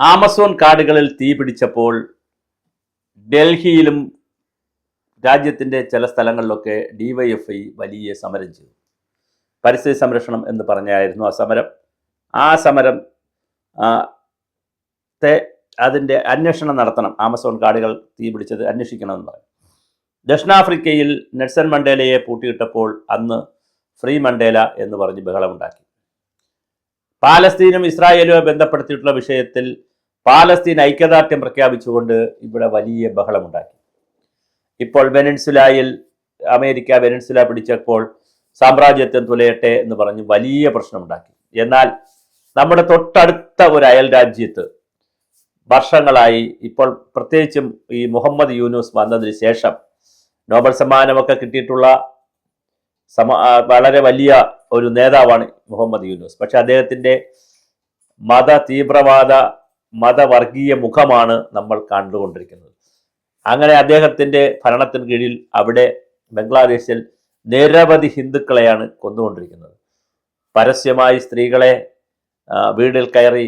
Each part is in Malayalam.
ആമസോൺ കാടുകളിൽ തീ പിടിച്ചപ്പോൾ ഡൽഹിയിലും രാജ്യത്തിന്റെ ചില സ്ഥലങ്ങളിലൊക്കെ ഡിവൈഎഫ്ഐ വലിയ സമരം ചെയ്തു. പരിസ്ഥിതി സംരക്ഷണം എന്ന് പറഞ്ഞായിരുന്നു ആ സമരം. ആ സമരം ത്തെ അതിന്റെ അന്വേഷണം നടത്തണം. ആമസോൺ കാടുകൾ തീ പിടിച്ചത് അന്വേഷിക്കണമെന്ന് പറഞ്ഞു. ദക്ഷിണാഫ്രിക്കയിൽ നെൽസൺ മണ്ടേലയെ പൂട്ടിയിട്ടപ്പോൾ അന്ന് ഫ്രീ മണ്ടേല എന്ന് പറഞ്ഞ് ബഹളമുണ്ടാക്കി. പാലസ്തീനും ഇസ്രായേലും ബന്ധപ്പെടുത്തിയിട്ടുള്ള വിഷയത്തിൽ പാലസ്തീൻ ഐക്യദാർഢ്യം പ്രഖ്യാപിച്ചുകൊണ്ട് ഇവിടെ വലിയ ബഹളമുണ്ടാക്കി. ഇപ്പോൾ വെനൻസുലായിൽ അമേരിക്ക വെനൻസുല പിടിച്ചപ്പോൾ സാമ്രാജ്യത്വം തുലയട്ടെ എന്ന് പറഞ്ഞ് വലിയ പ്രശ്നമുണ്ടാക്കി. എന്നാൽ നമ്മുടെ തൊട്ടടുത്ത ഒരു അയൽ രാജ്യത്ത് വർഷങ്ങളായി ഇപ്പോൾ പ്രത്യേകിച്ചും ഈ മുഹമ്മദ് യൂനൂസ് വന്നതിന് ശേഷം നോബൽ സമ്മാനമൊക്കെ കിട്ടിയിട്ടുള്ള സമ വളരെ വലിയ ഒരു നേതാവാണ് മുഹമ്മദ് യൂനുസ്. പക്ഷെ അദ്ദേഹത്തിന്റെ മത തീവ്രവാദ മതവർഗീയ മുഖമാണ് നമ്മൾ കണ്ടുകൊണ്ടിരിക്കുന്നത്. അങ്ങനെ അദ്ദേഹത്തിന്റെ ഭരണത്തിന് കീഴിൽ അവിടെ ബംഗ്ലാദേശിൽ നിരവധി ഹിന്ദുക്കളെയാണ് കൊന്നുകൊണ്ടിരിക്കുന്നത്. പരസ്യമായി സ്ത്രീകളെ വീടിൽ കയറി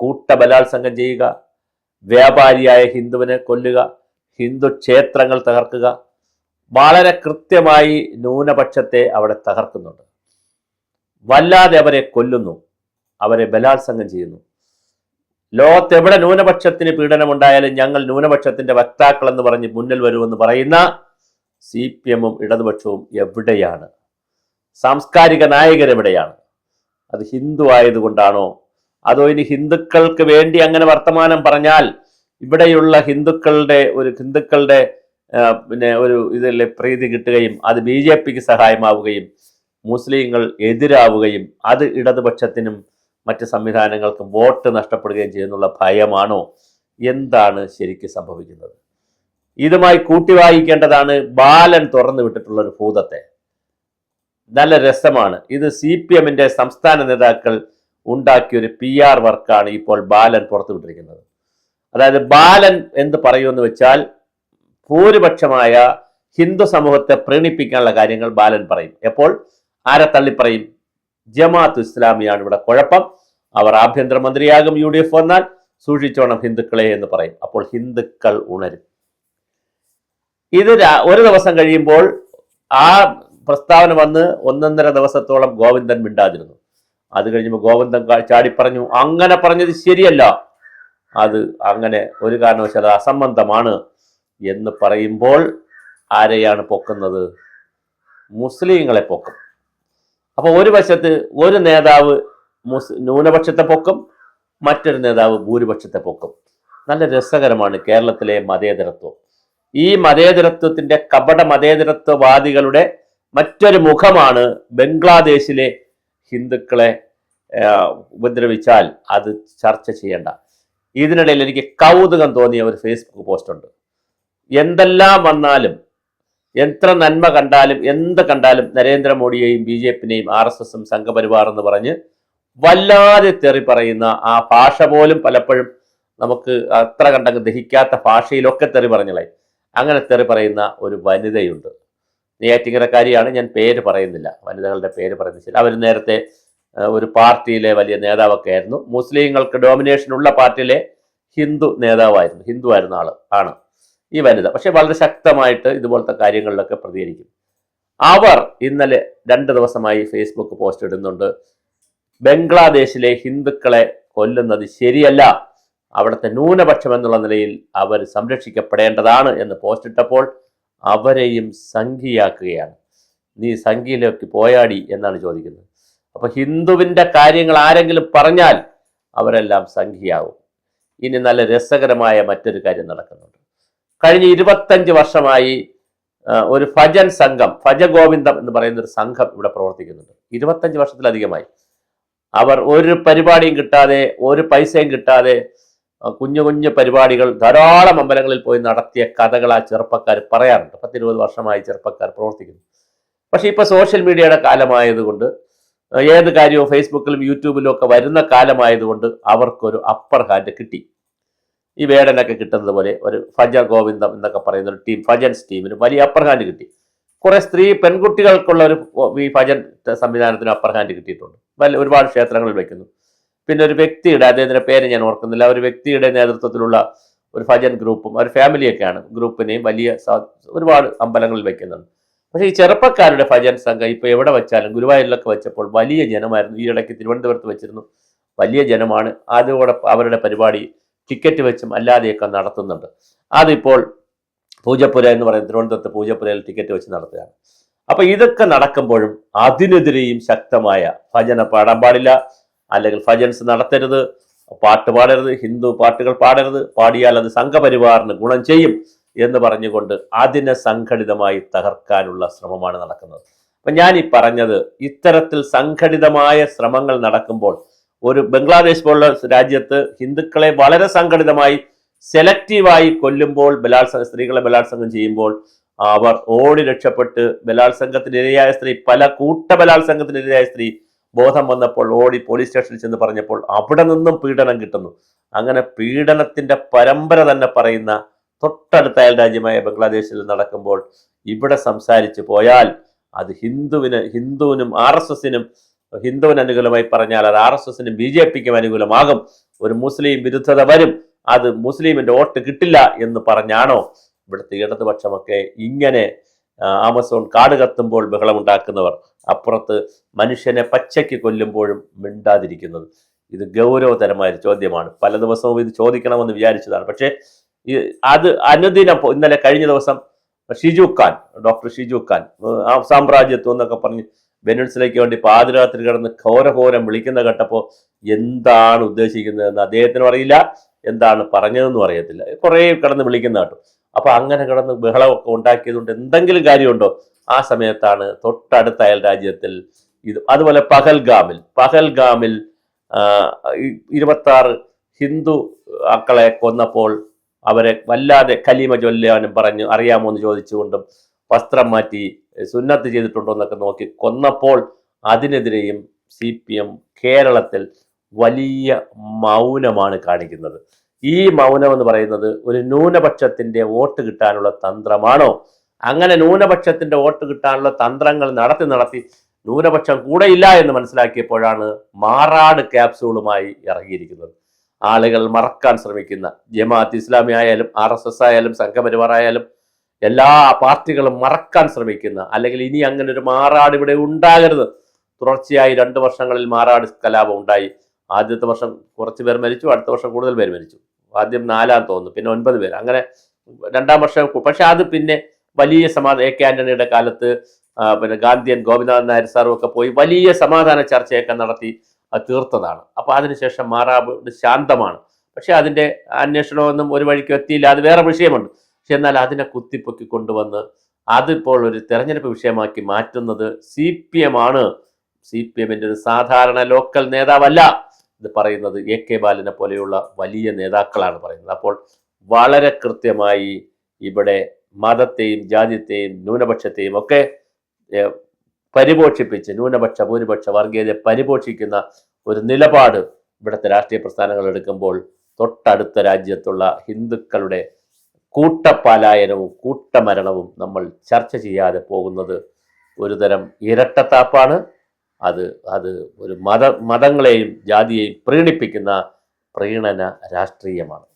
കൂട്ട ബലാത്സംഗം ചെയ്യുക വ്യാപാരിയായ ഹിന്ദുവിനെ കൊല്ലുക ഹിന്ദു ക്ഷേത്രങ്ങൾ തകർക്കുക വളരെ കൃത്യമായി ന്യൂനപക്ഷത്തെ അവിടെ തകർക്കുന്നുണ്ട്. വല്ലാതെ അവരെ കൊല്ലുന്നു അവരെ ബലാത്സംഗം ചെയ്യുന്നു. ലോകത്തെവിടെ ന്യൂനപക്ഷത്തിന് പീഡനമുണ്ടായാലും ഞങ്ങൾ ന്യൂനപക്ഷത്തിന്റെ വക്താക്കളെന്ന് പറഞ്ഞ് മുന്നിൽ വരുമെന്ന് പറയുന്ന സി പി എമ്മും ഇടതുപക്ഷവും എവിടെയാണ്? സാംസ്കാരിക നായകരെവിടെയാണ് അത് ഹിന്ദു ആയതുകൊണ്ടാണോ? അതോ ഇനി ഹിന്ദുക്കൾക്ക് വേണ്ടി അങ്ങനെ വർത്തമാനം പറഞ്ഞാൽ ഇവിടെയുള്ള ഹിന്ദുക്കളുടെ ഒരു ഹിന്ദുക്കളുടെ പിന്നെ ഒരു ഇതിലെ പ്രീതി കിട്ടുകയും അത് ബി ജെ പിക്ക് സഹായമാവുകയും മുസ്ലിങ്ങൾ എതിരാവുകയും അത് ഇടതുപക്ഷത്തിനും മറ്റ് സംവിധാനങ്ങൾക്കും വോട്ട് നഷ്ടപ്പെടുകയും ചെയ്യുന്നുള്ള ഭയമാണോ? എന്താണ് ശരിക്കും സംഭവിക്കുന്നത്? ഇതുമായി കൂട്ടി വായിക്കേണ്ടതാണ് ബാലൻ തുറന്നു വിട്ടിട്ടുള്ള ഒരു ഭൂതത്തെ. നല്ല രസമാണ്. ഇത് സി പി എമ്മിന്റെ സംസ്ഥാന നേതാക്കൾ ഉണ്ടാക്കിയ ഒരു പി ആർ വർക്കാണ് ഇപ്പോൾ ബാലൻ പുറത്തു പുറത്തുവിട്ടിരിക്കുന്നത് അതായത് ബാലൻ എന്ന് പറയുമെന്ന് വെച്ചാൽ ഭൂരിപക്ഷമായ ഹിന്ദു സമൂഹത്തെ പ്രീണിപ്പിക്കാനുള്ള കാര്യങ്ങൾ ബാലൻ പറയും. എപ്പോൾ? ആരെ തള്ളിപ്പറയും? ജമാഅത്ത് ഇസ്ലാമിയാണ് ഇവിടെ കുഴപ്പം. അവർ ആഭ്യന്തരമന്ത്രിയാകും യു ഡി എഫ് വന്നാൽ സൂക്ഷിച്ചോണം ഹിന്ദുക്കളെ എന്ന് പറയും. അപ്പോൾ ഹിന്ദുക്കൾ ഉണരും. ഇത് ഒരു ദിവസം കഴിയുമ്പോൾ ആ പ്രസ്താവന വന്ന് ഒന്നൊന്നര ദിവസത്തോളം ഗോവിന്ദൻ മിണ്ടാതിരുന്നു. അത് കഴിഞ്ഞപ്പോൾ ഗോവിന്ദൻ ചാടി പറഞ്ഞു അങ്ങനെ പറഞ്ഞത് ശരിയല്ല. അത് അങ്ങനെ ഒരു കാരണവശാൽ അത് അസംബന്ധമാണ് എന്ന് പറയുമ്പോൾ ആരെയാണ് പൊക്കുന്നത്? മുസ്ലിങ്ങളെ പൊക്കും. അപ്പൊ ഒരു വശത്ത് ഒരു നേതാവ് മുസ് ന്യൂനപക്ഷത്തെ പൊക്കും മറ്റൊരു നേതാവ് ഭൂരിപക്ഷത്തെ പൊക്കും. നല്ല രസകരമാണ് കേരളത്തിലെ മതേതരത്വം. ഈ മതേതരത്വത്തിന്റെ കപട മതേതരത്വവാദികളുടെ മറ്റൊരു മുഖമാണ് ബംഗ്ലാദേശിലെ ഹിന്ദുക്കളെ ഉപദ്രവിച്ചാൽ അത് ചർച്ച ചെയ്യേണ്ട. ഇതിനിടയിൽ എനിക്ക് കൗതുകം തോന്നിയ ഒരു ഫേസ്ബുക്ക് പോസ്റ്റ് ഉണ്ട്. എന്തെല്ലാം വന്നാലും എത്ര നന്മ കണ്ടാലും എന്ത് കണ്ടാലും നരേന്ദ്രമോദിയെയും ബി ജെ പിന്നെയും ആർ എസ് എസും സംഘപരിവാർ എന്ന് പറഞ്ഞ് വല്ലാതെ തെറി പറയുന്ന ആ ഭാഷ പോലും പലപ്പോഴും നമുക്ക് അത്ര കണ്ടങ്ങ് ദഹിക്കാത്ത ഭാഷയിലൊക്കെ തെറി പറഞ്ഞളെ അങ്ങനെ തെറി പറയുന്ന ഒരു വനിതയുണ്ട്. നെയ്യാറ്റിങ്കരക്കാരിയാണ് ഞാൻ പേര് പറയുന്നില്ല. വനിതകളുടെ പേര് പറയുന്നത് ശരി. അവർ നേരത്തെ ഒരു പാർട്ടിയിലെ വലിയ നേതാവൊക്കെ ആയിരുന്നു. മുസ്ലിങ്ങൾക്ക് ഡോമിനേഷൻ ഉള്ള പാർട്ടിയിലെ ഹിന്ദു നേതാവായിരുന്നു. ഹിന്ദു ആയിരുന്ന ആൾ ആണ്. ഈ വനിത. പക്ഷെ വളരെ ശക്തമായിട്ട് ഇതുപോലത്തെ കാര്യങ്ങളിലൊക്കെ പ്രതികരിക്കും. അവർ ഇന്നലെ രണ്ട് ദിവസമായി ഫേസ്ബുക്ക് പോസ്റ്റ് ഇടുന്നുണ്ട്. ബംഗ്ലാദേശിലെ ഹിന്ദുക്കളെ കൊല്ലുന്നത് ശരിയല്ല. അവിടുത്തെ ന്യൂനപക്ഷം എന്നുള്ള നിലയിൽ അവർ സംരക്ഷിക്കപ്പെടേണ്ടതാണ് എന്ന് പോസ്റ്റ് ഇട്ടപ്പോൾ അവരെയും സംഘിയാക്കുകയാണ്. നീ സംഘിയിലേക്ക് പോയാടി എന്നാണ് ചോദിക്കുന്നത്. അപ്പൊ ഹിന്ദുവിന്റെ കാര്യങ്ങൾ ആരെങ്കിലും പറഞ്ഞാൽ അവരെല്ലാം സംഘിയാവും. ഇനി നല്ല രസകരമായ മറ്റൊരു കാര്യം നടക്കുന്നുണ്ട്. കഴിഞ്ഞ ഇരുപത്തഞ്ച് വർഷമായി ഒരു ഫജൻ സംഘം ഫജഗോവിന്ദം എന്ന് പറയുന്ന ഒരു സംഘം ഇവിടെ പ്രവർത്തിക്കുന്നുണ്ട്. ഇരുപത്തഞ്ച് വർഷത്തിലധികമായി. അവർ ഒരു പരിപാടിയും കിട്ടാതെ ഒരു പൈസയും കിട്ടാതെ കുഞ്ഞു കുഞ്ഞു പരിപാടികൾ ധാരാളം അമ്പലങ്ങളിൽ പോയി നടത്തിയ കഥകൾ ആ ചെറുപ്പക്കാർ പറയാറുണ്ട്. പത്തിരുപത് വർഷമായി ചെറുപ്പക്കാർ പ്രവർത്തിക്കുന്നു. പക്ഷേ ഇപ്പൊ സോഷ്യൽ മീഡിയയുടെ കാലമായതുകൊണ്ട് ഏത് കാര്യവും ഫേസ്ബുക്കിലും യൂട്യൂബിലും ഒക്കെ വരുന്ന കാലമായതുകൊണ്ട് അവർക്കൊരു അപ്പർ ഹാൻഡ് കിട്ടി. ഈ വേടനൊക്കെ കിട്ടുന്നത് പോലെ ഒരു ഫജ ഗോവിന്ദം എന്നൊക്കെ പറയുന്ന ഒരു ടീം ഫജൻസ് ടീമിന് വലിയ അപ്പർ ഹാൻഡ് കിട്ടി. കുറെ സ്ത്രീ പെൺകുട്ടികൾക്കുള്ള ഒരു ഈ ഭജൻ സംവിധാനത്തിന് അപ്പർ ഹാൻഡ് കിട്ടിയിട്ടുണ്ട്. വല്ല ഒരുപാട് ക്ഷേത്രങ്ങളിൽ വെക്കുന്നു. പിന്നെ ഒരു വ്യക്തിയുടെ അദ്ദേഹത്തിന്റെ പേര് ഞാൻ ഓർക്കുന്നില്ല. ഒരു വ്യക്തിയുടെ നേതൃത്വത്തിലുള്ള ഒരു ഭജൻ ഗ്രൂപ്പും ഒരു ഫാമിലിയൊക്കെയാണ് ഗ്രൂപ്പിനെയും വലിയ ഒരുപാട് അമ്പലങ്ങളിൽ വെക്കുന്നുണ്ട്. പക്ഷേ ഈ ചെറുപ്പക്കാരുടെ ഭജൻ സംഘം ഇപ്പൊ എവിടെ വെച്ചാലും ഗുരുവായൂരിലൊക്കെ വെച്ചപ്പോൾ വലിയ ജനമായിരുന്നു. ഈ ഇടയ്ക്ക് തിരുവനന്തപുരത്ത് വെച്ചിരുന്നു. വലിയ ജനമാണ്. അതോടെ അവരുടെ പരിപാടി ടിക്കറ്റ് വെച്ചും അല്ലാതെയൊക്കെ നടത്തുന്നുണ്ട്. അതിപ്പോൾ പൂജപ്പുര എന്ന് പറയുന്ന തിരുവനന്തപുരത്ത് പൂജപ്പുരയിൽ ടിക്കറ്റ് വെച്ച് നടത്തുകയാണ്. അപ്പൊ ഇതൊക്കെ നടക്കുമ്പോഴും അതിനെതിരെയും ശക്തമായ ഭജന പാടാൻ പാടില്ല. അല്ലെങ്കിൽ ഭജൻസ് നടത്തരുത് പാട്ട് പാടരുത് ഹിന്ദു പാട്ടുകൾ പാടരുത് പാടിയാൽ അത് സംഘപരിവാറിന് ഗുണം ചെയ്യും എന്ന് പറഞ്ഞുകൊണ്ട് അതിനെ സംഘടിതമായി തകർക്കാനുള്ള ശ്രമമാണ് നടക്കുന്നത്. അപ്പൊ ഞാൻ ഈ പറഞ്ഞത് ഇത്തരത്തിൽ സംഘടിതമായ ശ്രമങ്ങൾ നടക്കുമ്പോൾ ഒരു ബംഗ്ലാദേശ് പോലുള്ള രാജ്യത്ത് ഹിന്ദുക്കളെ വളരെ സംഘടിതമായി സെലക്റ്റീവായി കൊല്ലുമ്പോൾ ബലാത്സംഗ സ്ത്രീകളെ ബലാത്സംഗം ചെയ്യുമ്പോൾ അവർ ഓടി രക്ഷപ്പെട്ട് ബലാത്സംഗത്തിനിരയായ സ്ത്രീ പല കൂട്ട ബലാത്സംഗത്തിനിരയായ സ്ത്രീ ബോധം വന്നപ്പോൾ ഓടി പോലീസ് സ്റ്റേഷനിൽ ചെന്ന് പറഞ്ഞപ്പോൾ അവിടെ നിന്നും പീഡനം കിട്ടുന്നു. അങ്ങനെ പീഡനത്തിന്റെ പരമ്പര തന്നെ പറയുന്ന തൊട്ടടുത്ത അയൽ രാജ്യമായ ബംഗ്ലാദേശിൽ നടക്കുമ്പോൾ ഇവിടെ സംസാരിച്ചു പോയാൽ അത് ഹിന്ദുവിന് ഹിന്ദുവിനും ആർ എസ് എസിനും ഹിന്ദുവിന് അനുകൂലമായി പറഞ്ഞാൽ അത് ആർ എസ് എസിനും ബി ജെ പിക്കും അനുകൂലമാകും. ഒരു മുസ്ലിം വിരുദ്ധത വരും. അത് മുസ്ലിമിന്റെ വോട്ട് കിട്ടില്ല എന്ന് പറഞ്ഞാണോ? ഇവിടുത്തെ ഇടതുപക്ഷമൊക്കെ ഇങ്ങനെ ആമസോൺ കാട് കത്തുമ്പോൾ ബഹളമുണ്ടാക്കുന്നവർ അപ്പുറത്ത് മനുഷ്യനെ പച്ചയ്ക്ക് കൊല്ലുമ്പോഴും മിണ്ടാതിരിക്കുന്നത്. ഇത് ഗൗരവതരമായ ചോദ്യമാണ്. പല ദിവസവും ഇത് ചോദിക്കണമെന്ന് വിചാരിച്ചതാണ്. പക്ഷേ അത് അനുദിനം ഇന്നലെ കഴിഞ്ഞ ദിവസം ഷിജു ഖാൻ ഡോക്ടർ ഷിജു ഖാൻ സാമ്രാജ്യത്വം എന്നൊക്കെ പറഞ്ഞ് വെനൻസിലേക്ക് വേണ്ടി പാതിരാത്രി കിടന്ന് ഘോരഘോരം വിളിക്കുന്ന കേട്ടപ്പോൾ എന്താണ് ഉദ്ദേശിക്കുന്നതെന്ന് അദ്ദേഹത്തിനും അറിയില്ല. എന്താണ് പറഞ്ഞതെന്നും അറിയത്തില്ല. കുറേ കിടന്ന് വിളിക്കുന്ന കേട്ടോ. അപ്പൊ അങ്ങനെ കിടന്ന് ബഹളമൊക്കെ ഉണ്ടാക്കിയതുകൊണ്ട് എന്തെങ്കിലും കാര്യമുണ്ടോ? ആ സമയത്താണ് തൊട്ടടുത്ത അയൽ രാജ്യത്തിൽ ഇത് അതുപോലെ പഹൽഗാമിൽ പഹൽഗാമിൽ ഇരുപത്താറ് ഹിന്ദു മക്കളെ കൊന്നപ്പോൾ അവരെ വല്ലാതെ കലീമ ചൊല്ലാനും പറഞ്ഞു അറിയാമോ എന്ന് ചോദിച്ചുകൊണ്ടും വസ്ത്രം മാറ്റി സുന്നത്ത് ചെയ്തിട്ടുണ്ടോ എന്നൊക്കെ നോക്കി കൊന്നപ്പോൾ അതിനെതിരെയും സി പി എം കേരളത്തിൽ വലിയ മൗനമാണ് കാണിക്കുന്നത്. ഈ മൗനം എന്ന് പറയുന്നത് ഒരു ന്യൂനപക്ഷത്തിന്റെ വോട്ട് കിട്ടാനുള്ള തന്ത്രമാണോ? അങ്ങനെ ന്യൂനപക്ഷത്തിന്റെ വോട്ട് കിട്ടാനുള്ള തന്ത്രങ്ങൾ നടത്തി നടത്തി ന്യൂനപക്ഷം കൂടെയില്ല എന്ന് മനസ്സിലാക്കിയപ്പോഴാണ് മാറാട് ക്യാപ്സൂളുമായി ഇറങ്ങിയിരിക്കുന്നത്. ആളുകൾ മറക്കാൻ ശ്രമിക്കുന്ന ജമാഅത്ത് ഇസ്ലാമി ആയാലും ആർ എസ് എസ് ആയാലും സംഘപരിവാർ ആയാലും എല്ലാ പാർട്ടികളും മറക്കാൻ ശ്രമിക്കുന്ന അല്ലെങ്കിൽ ഇനി അങ്ങനെ ഒരു മാറാട് ഇവിടെ ഉണ്ടാകരുത്. തുടർച്ചയായി രണ്ട് വർഷങ്ങളിൽ മാറാട് കലാപം ഉണ്ടായി. ആദ്യത്തെ വർഷം കുറച്ച് പേർ മരിച്ചു അടുത്ത വർഷം കൂടുതൽ പേര് മരിച്ചു. ആദ്യം നാലാം തോന്നുന്നു പിന്നെ ഒൻപത് പേര്. അങ്ങനെ രണ്ടാം വർഷം പക്ഷെ അത് പിന്നെ വലിയ സമാധാനം എ കെ ആന്റണിയുടെ കാലത്ത് പിന്നെ ഗാന്ധിയൻ ഗോപിനാഥ് നായർ സാറും ഒക്കെ പോയി വലിയ സമാധാന ചർച്ചയൊക്കെ നടത്തി അത് തീർത്തതാണ്. അപ്പൊ അതിനുശേഷം മാറാട് ശാന്തമാണ്. പക്ഷെ അതിന്റെ അന്വേഷണമൊന്നും ഒരു വഴിക്ക് എത്തിയില്ല. അത് വേറെ വിഷയമുണ്ട്. പക്ഷെ എന്നാൽ അതിനെ കുത്തിപ്പൊക്കി കൊണ്ടുവന്ന് അതിപ്പോൾ ഒരു തെരഞ്ഞെടുപ്പ് വിഷയമാക്കി മാറ്റുന്നത് സി പി എം ആണ്. സി പി എമ്മിന്റെ ഒരു സാധാരണ ലോക്കൽ നേതാവല്ല ഇത് പറയുന്നത് എ കെ ബാലനെ പോലെയുള്ള വലിയ നേതാക്കളാണ് പറയുന്നത്. അപ്പോൾ വളരെ കൃത്യമായി ഇവിടെ മതത്തെയും ജാതിത്തെയും ന്യൂനപക്ഷത്തെയും ഒക്കെ പരിപോഷിപ്പിച്ച് ന്യൂനപക്ഷ ഭൂരിപക്ഷ വർഗീയതയെ പരിപോഷിക്കുന്ന ഒരു നിലപാട് ഇവിടുത്തെ രാഷ്ട്രീയ പ്രസ്ഥാനങ്ങൾ എടുക്കുമ്പോൾ തൊട്ടടുത്ത രാജ്യത്തുള്ള ഹിന്ദുക്കളുടെ കൂട്ടപലായനവും കൂട്ടമരണവും നമ്മൾ ചർച്ച ചെയ്യാതെ പോകുന്നത് ഒരുതരം ഇരട്ടത്താപ്പാണ്. അത് അത് ഒരു മത മതങ്ങളെയും ജാതിയെയും പ്രീണിപ്പിക്കുന്ന പ്രീണന രാഷ്ട്രീയമാണ്.